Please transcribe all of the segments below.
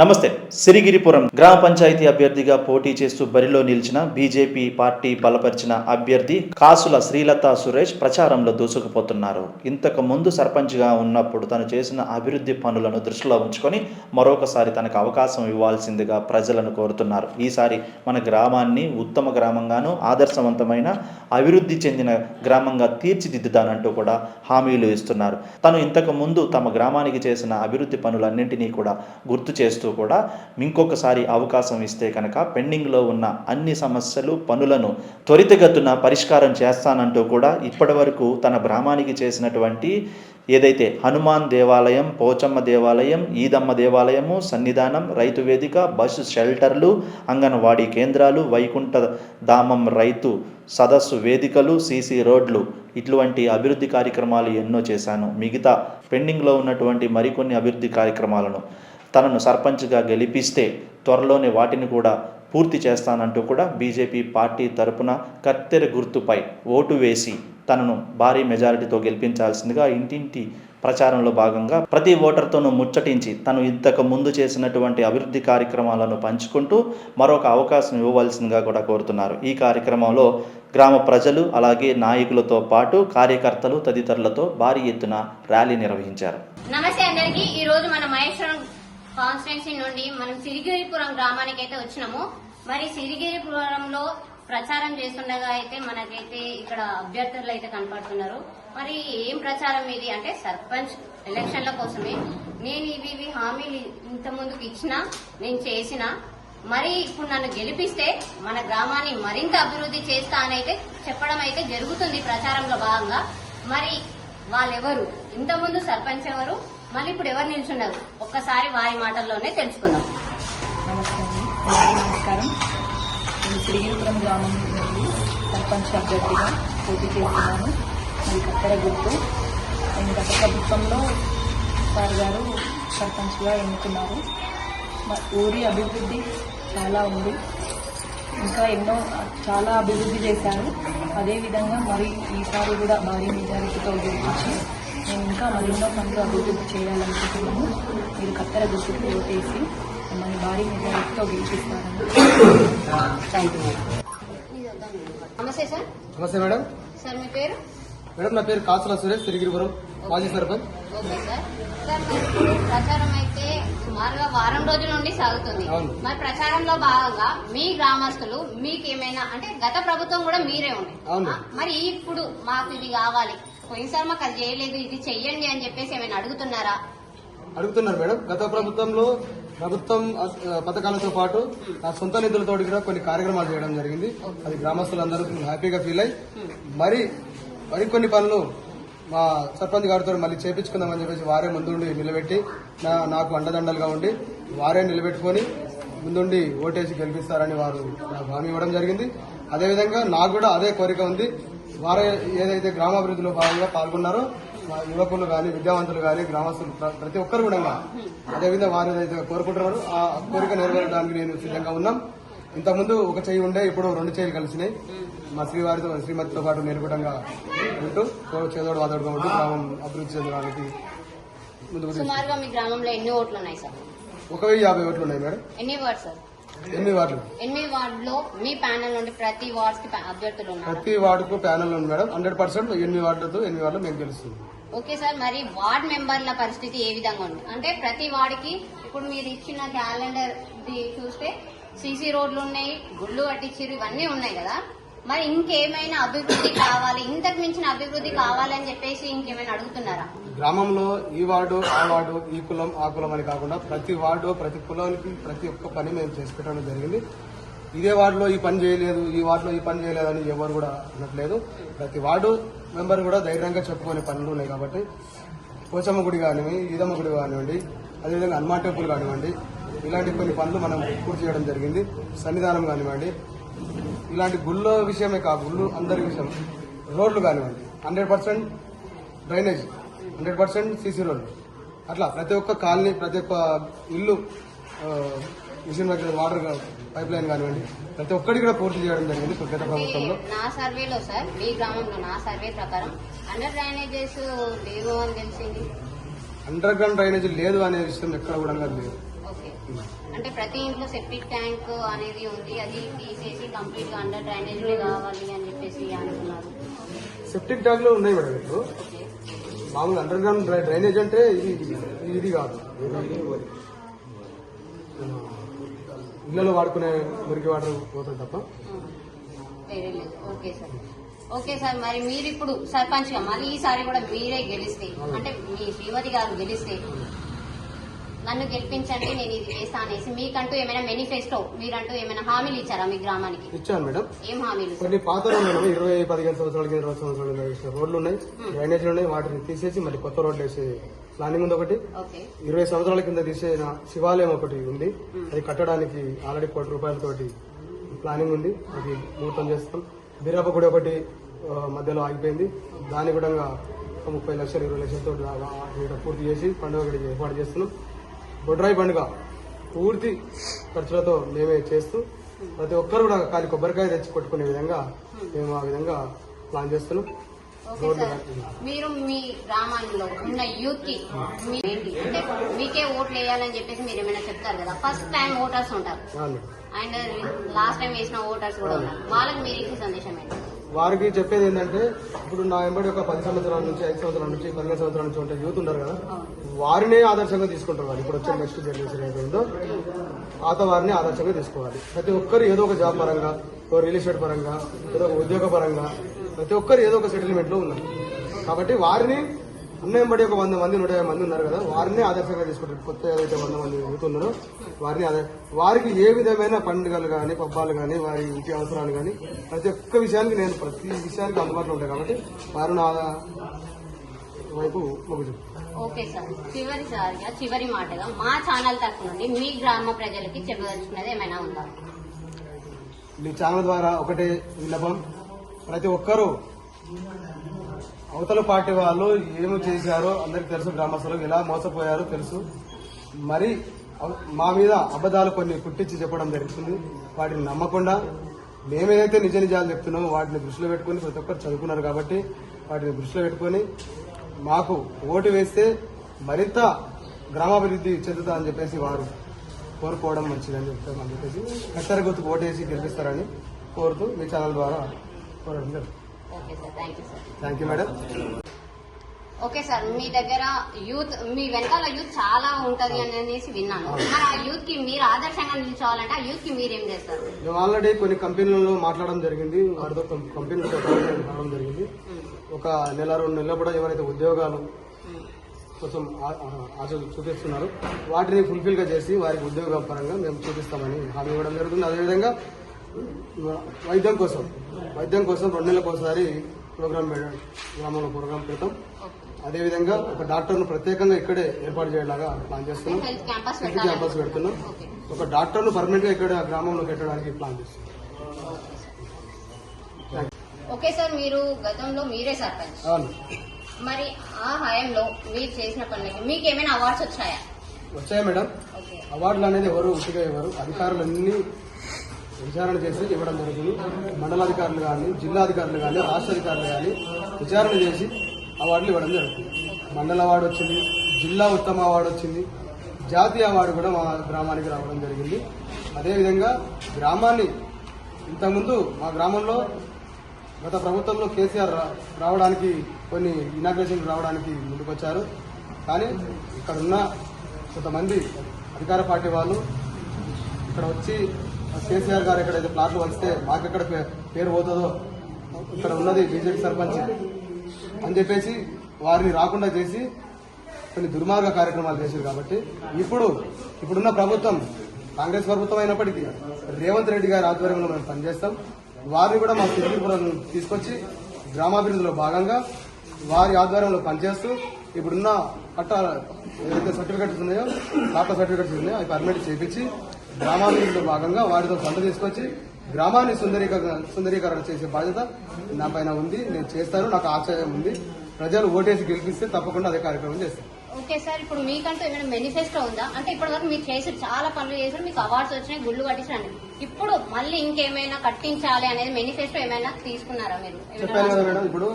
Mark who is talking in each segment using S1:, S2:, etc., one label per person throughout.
S1: నమస్తే. సిరిగిరిపురం గ్రామ పంచాయతీ అభ్యర్థిగా పోటీ చేస్తూ బరిలో నిలిచిన బీజేపీ పార్టీ బలపరిచిన అభ్యర్థి కాసుల శ్రీలత సురేష్ ప్రచారంలో దూసుకుపోతున్నారు. ఇంతకు ముందు సర్పంచ్గా ఉన్నప్పుడు తను చేసిన అభివృద్ధి పనులను దృష్టిలో ఉంచుకొని మరొకసారి తనకు అవకాశం ఇవ్వాల్సిందిగా ప్రజలను కోరుతున్నారు. ఈసారి మన గ్రామాన్ని ఉత్తమ గ్రామంగాను ఆదర్శవంతమైన అభివృద్ధి చెందిన గ్రామంగా తీర్చిదిద్దుతానంటూ కూడా హామీలు ఇస్తున్నారు. తను ఇంతకు ముందు తమ గ్రామానికి చేసిన అభివృద్ధి పనులన్నింటినీ కూడా గుర్తు చేస్తూ కూడా ఇంకొకసారి అవకాశం ఇస్తే కనుక పెండింగ్లో ఉన్న అన్ని సమస్యలు పనులను త్వరితగతున పరిష్కారం చేస్తానంటూ కూడా ఇప్పటివరకు తన గ్రామానికి చేసినటువంటి ఏదైతే హనుమాన్ దేవాలయం పోచమ్మ దేవాలయం ఈదమ్మ దేవాలయము సన్నిధానం రైతు వేదిక బస్సు షెల్టర్లు అంగన్వాడీ కేంద్రాలు వైకుంఠ ధామం రైతు సదస్సు వేదికలు సీసీ రోడ్లు ఇటువంటి అభివృద్ధి కార్యక్రమాలు ఎన్నో చేశాను. మిగతా పెండింగ్లో ఉన్నటువంటి మరికొన్ని అభివృద్ధి కార్యక్రమాలను తనను సర్పంచ్గా గెలిపిస్తే త్వరలోనే వాటిని కూడా పూర్తి చేస్తానంటూ కూడా బీజేపీ పార్టీ తరపున కత్తెర గుర్తుపై ఓటు వేసి తనను భారీ మెజారిటీతో గెలిపించాల్సిందిగా ఇంటింటి ప్రచారంలో భాగంగా ప్రతి ఓటర్తోనూ ముచ్చటించి తను ఇంతకు ముందు చేసినటువంటి అభివృద్ధి కార్యక్రమాలను పంచుకుంటూ మరొక అవకాశం ఇవ్వవలసిందిగా కూడా కోరుతున్నారు. ఈ కార్యక్రమంలో గ్రామ ప్రజలు అలాగే నాయకులతో పాటు కార్యకర్తలు తదితరులతో భారీ ఎత్తున ర్యాలీ నిర్వహించారు.
S2: నమస్తే అందరికీ. ఈ రోజు మన మహేశ్వరం కాన్స్టిట్యున్సీ నుండి మనం సిరిగిరిపురం గ్రామానికి అయితే వచ్చినాము. మరి సిరిగిరిపురంలో ప్రచారం చేస్తుండగా అయితే మనకైతే ఇక్కడ అభ్యర్థులు అయితే కనపడుతున్నారు. మరి ఏం ప్రచారం ఇది అంటే సర్పంచ్ ఎలక్షన్ల కోసమే. నేను ఇవి ఇవి హామీలు ఇంత ముందుకు ఇచ్చిన నేను చేసిన మరి ఇప్పుడు నన్ను గెలిపిస్తే మన గ్రామాన్ని మరింత అభివృద్ధి చేస్తా అని అయితే చెప్పడం అయితే జరుగుతుంది ప్రచారంలో భాగంగా. మరి వాళ్ళెవరు? ఇంతకుముందు సర్పంచ్ ఎవరు? మళ్ళీ ఇప్పుడు ఎవరు నిల్చున్నారు ఒక్కసారి వారి మాటల్లోనే తెలుసుకుందాం.
S3: నమస్కారం. నేను శ్రీగిరిపురం గ్రామం నుండి సర్పంచ్ అభ్యర్థిగా పోటీ చేస్తున్నాను. అది కత్తెర గుర్తు. నేను గత ప్రభుత్వంలో సార్ గారు సర్పంచ్గా ఎన్నుకున్నారు. మా ఊరి అభివృద్ధి చాలా ఉంది. ఇంకా ఎన్నో చాలా అభివృద్ధి చేశారు. అదేవిధంగా మరి ఈసారి కూడా భారీ మెజారిటీతో గెలిపించి నేను ఇంకా మరెన్నో పనులు అభివృద్ధి చేయాలనుకుంటున్నాను మీరు కత్తెర గుర్తుకు ఓటేసి మమ్మల్ని భారీ మెజారిటీతో గెలిపిస్తారని థ్యాంక్ యూ
S2: నమస్తే సార్.
S4: నమస్తే మేడం.
S2: సార్ మీ పేరు?
S4: మేడం నా పేరు కాసుల సురేష్ తిరిగిరిపురం మాజీ సర్పంచ్.
S2: Okay sir. సార్ ప్రచారం అయితే సుమారుగా వారం రోజుల నుండి సాగుతుంది.
S4: అవును.
S2: మరి ప్రచారంలో భాగంగా మీ గ్రామస్తులు మీకు ఏమైనా అంటే గత ప్రభుత్వం కూడా మీరే. ఆ, మరి ఇప్పుడు మాకు ఇది కావాలి. పోయినసారి మాకు అది చేయలేదు ఇది చెయ్యండి అని చెప్పేసి ఏమైనా అడుగుతున్నారా?
S4: అడుగుతున్నారు మేడం. గత ప్రభుత్వంలో ప్రభుత్వం పథకాలతో పాటు నా సొంత నిధులతో కూడా కొన్ని కార్యక్రమాలు చేయడం జరిగింది. అది గ్రామస్తులందరూ హ్యాపీగా ఫీల్ అయ్యి మరి మరికొన్ని పనులు మా సర్పంచ్ గారితో మళ్ళీ చేపించుకుందామని చెప్పేసి వారే ముందుండి నిలబెట్టి నా నాకు అండదండలుగా ఉండి వారే నిలబెట్టుకొని ముందుండి ఓటేసి గెలిపిస్తారని వారు నాకు హామీ ఇవ్వడం జరిగింది. అదేవిధంగా నాకు కూడా అదే కోరిక ఉంది. వారే ఏదైతే గ్రామాభివృద్ధిలో భాగంగా పాల్గొన్నారో మా యువకులు కానీ విద్యావంతులు కానీ గ్రామస్తులు ప్ర- ప్రతి ఒక్కరు కూడా అదేవిధంగా వారు ఏదైతే కోరుకుంటున్నారో ఆ కోరిక నెరవేరడానికి నేను సిద్ధంగా ఉన్నాం. ఇంతకుముందు ఒక చెయ్యి ఉండే ఇప్పుడు రెండు చేయిలు కలిసినాయి. మా శ్రీవారితో శ్రీమతితో పాటు నిర్గుణంగా ఉంటూ చేదోడు వాదోడుగా ఉంటూ గ్రామం అభివృద్ధి చెందడానికి ముందుకు తీసుకు-
S2: సుమారుగా మీ గ్రామంలో ఎన్ని ఓట్లు ఉన్నాయి సార్?
S4: ఒక వెయ్యి యాభై ఓట్లు ఉన్నాయి మేడం.
S2: ఎన్ని సార్?
S4: ఎనిమిది వార్డులు.
S2: ఎనిమిది వార్డులో మీ ప్యానెల్ నుండి ప్రతి వార్డ్కి అభ్యర్థులు ఉన్నారు.
S4: ప్రతి వార్డుకు ప్యానల్ ఉంది మేడం. హండ్రెడ్ పర్సెంట్ ఎనిమిది వార్డులతో ఎనిమిది వార్డులు మేము గెలుస్తుంది
S2: ఓకే సార్ మరి వార్డ్ మెంబర్ల పరిస్థితి ఏ విధంగా ఉంది? అంటే ప్రతి వార్డుకి ఇప్పుడు మీరు ఇచ్చిన క్యాలెండర్ చూస్తే సీసీ రోడ్లు ఉన్నాయి గుళ్ళు కట్టించారు ఇవన్నీ ఉన్నాయి కదా. మరి ఇంకేమైనా అభివృద్ధి కావాలి? ఇంతకు మించిన అభివృద్ధి కావాలని చెప్పేసి ఇంకేమైనా అడుగుతున్నారా?
S4: గ్రామంలో ఈ వార్డు ఆ వార్డు ఈ కులం ఆ కులం అని కాకుండా ప్రతి వార్డు ప్రతి కులానికి ప్రతి ఒక్క పని మేము చేసి పెట్టడం జరిగింది. ఇదే వార్డులో ఈ పని చేయలేదు ఈ వార్డులో ఈ పని చేయలేదని ఎవరు కూడా అనట్లేదు. ప్రతి వార్డు మెంబర్ కూడా ధైర్యంగా చెప్పుకునే పనులు ఉన్నాయి కాబట్టి పోచమ్మ గుడి కానివ్వండి ఈదమ్మ గుడి కానివ్వండి అదేవిధంగా హనుమాన్ టెంపుల్ కానివ్వండి ఇలాంటి కొన్ని పనులు మనం పూర్తి చేయడం జరిగింది. సన్నిధానం కానివ్వండి ఇలాంటి గుళ్ళ విషయమే కాదు గుళ్ళు అందరి విషయం. రోడ్లు కానివ్వండి hundred percent drainage hundred percent CC రోడ్లు. అట్లా ప్రతి ఒక్క కాలనీ ప్రతి ఒక్క ఇల్లు మిషన్ దగ్గర వాటర్ పైప్ లైన్ కానివ్వండి ప్రతి ఒక్కటి కూడా పూర్తి చేయడం జరిగింది గత ప్రభుత్వంలో.
S2: నా సర్వేలో సార్ మీ గ్రామంలో నా సర్వే ప్రకారం అండర్ డ్రైనేజెస్ లేవు అని తెలిసింది.
S4: అండర్ గ్రౌండ్ డ్రైనేజ్ లేదు అనే విషయం ఎక్కడ కూడా లేదు.
S2: అంటే ప్రతి ఇంట్లో సెప్టిక్ ట్యాంక్ అనేది ఉంది అది తీసేసి కంప్లీట్గా అండర్ డ్రైనేజ్ కావాలి అని చెప్పేసి అనుకున్నారు.
S4: సెప్టిక్ ట్యాంక్లో ఉన్నాయి మేడం ఇప్పుడు. మామూలు అండర్ గ్రౌండ్ డ్రై- డ్రైనేజ్ అంటే ఇది ఇది కాదు. ఇళ్ళలో వాడుకునే మురికి వాటర్ పోతుంది తప్ప.
S2: Okay sir. ఓకే సార్ మరి మీరు ఇప్పుడు సర్పంచ్గా మళ్ళీ ఈసారి కూడా మీరే గెలిస్తే అంటే మీ శ్రీమతి గారు గెలిస్తే నన్ను గెలిపించండి నేను ఇది చేస్తా అనేసి మీకంటూ ఏమైనా మేనిఫెస్టో మీరంటూ ఏమైనా హామీలు ఇచ్చారా మీ గ్రామానికి?
S4: ఇచ్చాను మేడం.
S2: ఏం హామీలు?
S4: కొన్ని పాత ఉన్నాయి ఇరవై పదిహేను సంవత్సరాలకి ఇరవై సంవత్సరాలు రోడ్లు ఉన్నాయి. డ్రైనేజీలు ఉన్నాయి. వాటిని తీసేసి మళ్ళీ కొత్త రోడ్లు వేసే ప్లానింగ్ ఉంది ఒకటి. ఇరవై సంవత్సరాల కింద తీసేసిన శివాలయం ఒకటి ఉంది. అది కట్టడానికి ఆల్రెడీ కోటి రూపాయలతోటి ప్లానింగ్ ఉంది. అది ముహూర్తం చేస్తాం. బీరప్ప గుడి ఒకటి మధ్యలో ఆగిపోయింది. దాని కూడా ఒక ముప్పై లక్షలు ఇరవై లక్షలతో పూర్తి చేసి పండుగ ఏర్పాటు చేస్తున్నాం. బొడ్రాయి పండుగ పూర్తి ఖర్చులతో మేమే చేస్తూ ప్రతి ఒక్కరు కూడా కాలి కొబ్బరికాయ తెచ్చి కొట్టుకునే విధంగా మేము ఆ విధంగా ప్లాన్ చేస్తున్నాం.
S2: మీరు మీ గ్రామాల్లో ఉన్న యూత్కి అంటే మీకే ఓట్లు వేయాలని చెప్పేసి మీరు ఏమైనా చెప్తారు కదా? ఫస్ట్ టైం ఓటర్స్ ఉంటారు. అండ్ లాస్ట్ టైం వేసిన ఓటర్స్ కూడా ఉన్నారు వాళ్ళకి మీరు ఇచ్చే సందేశం ఏంటి?
S4: వారికి చెప్పేది ఏంటంటే ఇప్పుడు నా వెంబడి ఒక పది సంవత్సరాల నుంచి ఐదు సంవత్సరాల నుంచి పదిహేను సంవత్సరాల నుంచి ఉంటే యూత్ ఉంటారు కదా వారినే ఆదర్శంగా తీసుకుంటారు వాళ్ళు. ఇప్పుడు వచ్చే నెక్స్ట్ జనరేషన్ ఏదైందో పాత వారిని ఆదర్శంగా తీసుకోవాలి. ప్రతి ఒక్కరు ఏదో ఒక జాబ్ పరంగా ఓ రియల్ ఎస్టేట్ పరంగా ఏదో ఒక ఉద్యోగ పరంగా ప్రతి ఒక్కరు ఏదో ఒక సెటిల్మెంట్లో ఉన్నారు. కాబట్టి వారిని ఉన్న వెంబడి ఒక వంద మంది నూట యాభై మంది ఉన్నారు కదా వారిని ఆదర్శంగా తీసుకుంటారు. కొత్త ఏదైతే వంద మంది యూత్ ఉన్నారో వారిని వారికి ఏ విధమైన పండుగలు కానీ పబ్బాలు కానీ వారి ఇంటి అవసరాలు కానీ ప్రతి ఒక్క విషయానికి నేను ప్రతి విషయానికి అందుబాటులో ఉంటాయి కాబట్టి వారు నా వైపు మొగ్గు.
S2: Okay sir. చివరిసారిగా చివరి మాటగా మా ఛానల్ తరఫు నుండి మీ గ్రామ ప్రజలకి చెప్పదలుచుకున్నది ఏమైనా ఉందా?
S4: మీ ఛానల్ ద్వారా ఒకటే విన్నపం. ప్రతి ఒక్కరూ అవతల పార్టీ వాళ్ళు ఏమి చేశారో అందరికి తెలుసు గ్రామస్తులకు ఎలా మోసపోయారో తెలుసు. మరి మా మీద అబద్ధాలు కొన్ని పుట్టించి చెప్పడం జరుగుతుంది. వాటిని నమ్మకుండా మేమేదైతే నిజ నిజాలు చెప్తున్నామో వాటిని దృష్టిలో పెట్టుకుని ప్రతి ఒక్కరు చదువుకున్నారు కాబట్టి వాటిని దృష్టిలో పెట్టుకొని మాకు ఓటు వేస్తే మరింత గ్రామాభివృద్ధి చెందుతా అని చెప్పేసి వారు కోరుకోవడం మంచిదని చెప్తామని చెప్పేసి కత్తెర గుర్తుకు ఓటేసి గెలిపిస్తారని కోరుతూ మీ ఛానల్ ద్వారా కోరడం జరుగుతుంది.
S2: Okay sir thank you sir
S4: thank you madam
S2: okay sir మీ దగ్గర యూత్ మీ వెనకాల యూత్ చాలా ఉంటది అనేసి విన్నాను. మరి ఆ యూత్కి మీరు ఆదర్శంగా నిల్చోవాలంటే ఆ యూత్కి మీరేం చేస్తారు?
S4: మేము ఆల్రెడీ కొన్ని కంపెనీలలో మాట్లాడడం జరిగింది. వారితో కొన్ని కంపెనీలతో మాట్లాడడం జరిగింది. ఒక నెల రెండు నెలలు కూడా ఎవరైతే ఉద్యోగాలు కోసం ఆ- ఆ- ఆశ చూపిస్తున్నారు వాటిని ఫుల్ఫిల్గా చేసి వారికి ఉద్యోగ పరంగా మేము చూపిస్తామని హామీ ఇవ్వడం జరుగుతుంది. అదేవిధంగా వైద్యం కోసం వైద్యం కోసం రెండు నెలలకు ఒకసారి ప్రోగ్రామ్ గ్రామంలో ప్రోగ్రామ్ పెడతాం. అదేవిధంగా ఒక డాక్టర్ను ప్రత్యేకంగా ఇక్కడే ఏర్పాటు చేయలాగా ప్లాన్ చేస్తున్నాం.
S2: హెల్త్ క్యాంపస్
S4: పెడుతున్నాం. ఒక డాక్టర్ను పర్మనెంట్గా ఇక్కడ గ్రామంలో పెట్టడానికి ప్లాన్ చేస్తున్నాం.
S2: ఓకే సార్ మీరు గతంలో మీరే సర్పంచ్.
S4: అవును.
S2: మరి ఆ హయాంలో మీరు చేసిన పనులకి మీకు ఏమైనా అవార్డ్స్ వచ్చాయా?
S4: వచ్చాయి మేడం. అవార్డులు అనేది ఎవరు ఉట్టిగా ఎవరు అధికారులన్నీ విచారణ చేసి ఇవ్వడం జరుగుతుంది. మండలాధికారులు కానీ జిల్లాధికారులు కానీ రాష్ట్ర అధికారులు కానీ విచారణ చేసి అవార్డులు ఇవ్వడం జరుగుతుంది. మండల అవార్డు వచ్చింది జిల్లా ఉత్తమ అవార్డు వచ్చింది జాతీయ అవార్డు కూడా మా గ్రామానికి రావడం జరిగింది. అదేవిధంగా గ్రామాన్ని ఇంతకుముందు మా గ్రామంలో గత ప్రభుత్వంలో కేసీఆర్ రా- రావడానికి కొన్ని ఇనాగ్రేషన్ రావడానికి ముందుకొచ్చారు. కానీ ఇక్కడ ఉన్న కొంతమంది అధికార పార్టీ వాళ్ళు ఇక్కడ వచ్చి కేసీఆర్ గారు ఎక్కడైతే ప్లాట్లు వస్తే మాకెక్కడ పే- పేరు పోతుందో ఇక్కడ ఉన్నది బీజేపీ సర్పంచ్. అని చెప్పేసి వారిని రాకుండా చేసి కొన్ని దుర్మార్గ కార్యక్రమాలు చేశారు కాబట్టి ఇప్పుడు ఇప్పుడున్న ప్రభుత్వం కాంగ్రెస్ ప్రభుత్వం అయినప్పటికీ రేవంత్ రెడ్డి గారి ఆధ్వర్యంలో మేము పనిచేస్తాం. వారిని కూడా మా తిరుగుపురం తీసుకొచ్చి గ్రామాభివృద్ధిలో భాగంగా వారి ఆధ్వర్యంలో పనిచేస్తూ ఇప్పుడున్న పట్ట ఏదైతే సర్టిఫికెట్స్ ఉన్నాయో డాక్టర్ సర్టిఫికెట్స్ ఉన్నాయో అవి పర్మిట్ చేపించి గ్రామాభివృద్ధిలో భాగంగా వాటితో పంట తీసుకొచ్చి గ్రామాన్ని సుందరీకరణ సుందరీకరణ చేసే బాధ్యత నా పైన ఉంది నేను చేస్తాను నాకు ఆశయం ఉంది. ప్రజలు ఓటేసి గెలిపిస్తే తప్పకుండా అదే కార్యక్రమం చేస్తాను
S2: ఓకే సార్ ఇప్పుడు మీకంటూ ఏమైనా మేనిఫెస్టో ఉందా? అంటే ఇప్పటి వరకు మీరు చేసి చాలా పనులు చేశారు మీకు అవార్డ్స్ వచ్చినాయి గుళ్ళు కట్టించారు ఇప్పుడు మళ్ళీ ఇంకేమైనా కట్టించాలి అనేది మేనిఫెస్టో ఏమైనా తీసుకున్నారా మీరు?
S4: చెప్పాను కదా మేడం ఇప్పుడు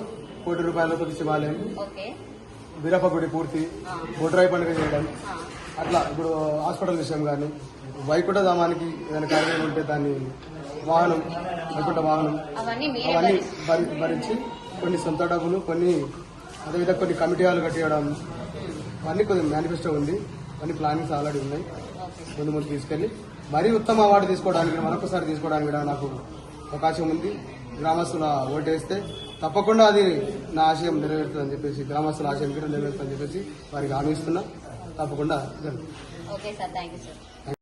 S4: కోటి రూపాయలతో శివాలయం
S2: ఓకే.
S4: వీరప్ప గుడి పూర్తి బొడ్రాయి పండుగ చేయడం. అట్లా ఇప్పుడు హాస్పిటల్ విషయం కానీ వైకుంఠ ధామానికి ఏదైనా కార్యక్రమం ఉంటే దాన్ని వాహనం వైకుంఠ వాహనం
S2: అవన్నీ
S4: అవన్నీ భరించి కొన్ని సొంత డబ్బులు కొన్ని అదేవిధంగా కొన్ని కమిటీ హాలు కట్టేయడం అన్ని కొన్ని మేనిఫెస్టో ఉంది. అన్ని ప్లానింగ్స్ ఆల్రెడీ ఉన్నాయి. ముందు ముందు తీసుకెళ్ళి మరీ ఉత్తమ అవార్డు తీసుకోవడానికి మరొకసారి తీసుకోవడానికి కూడా నాకు అవకాశం ఉంది. గ్రామస్తుల ఓటేస్తే తప్పకుండా అది నా ఆశయం నెరవేరుతుందని చెప్పేసి గ్రామస్తుల ఆశయం కూడా నెరవేరుతుందని చెప్పేసి వారికి హామీ ఇస్తున్నా. తప్పకుండా.
S2: Okay sir thank you sir.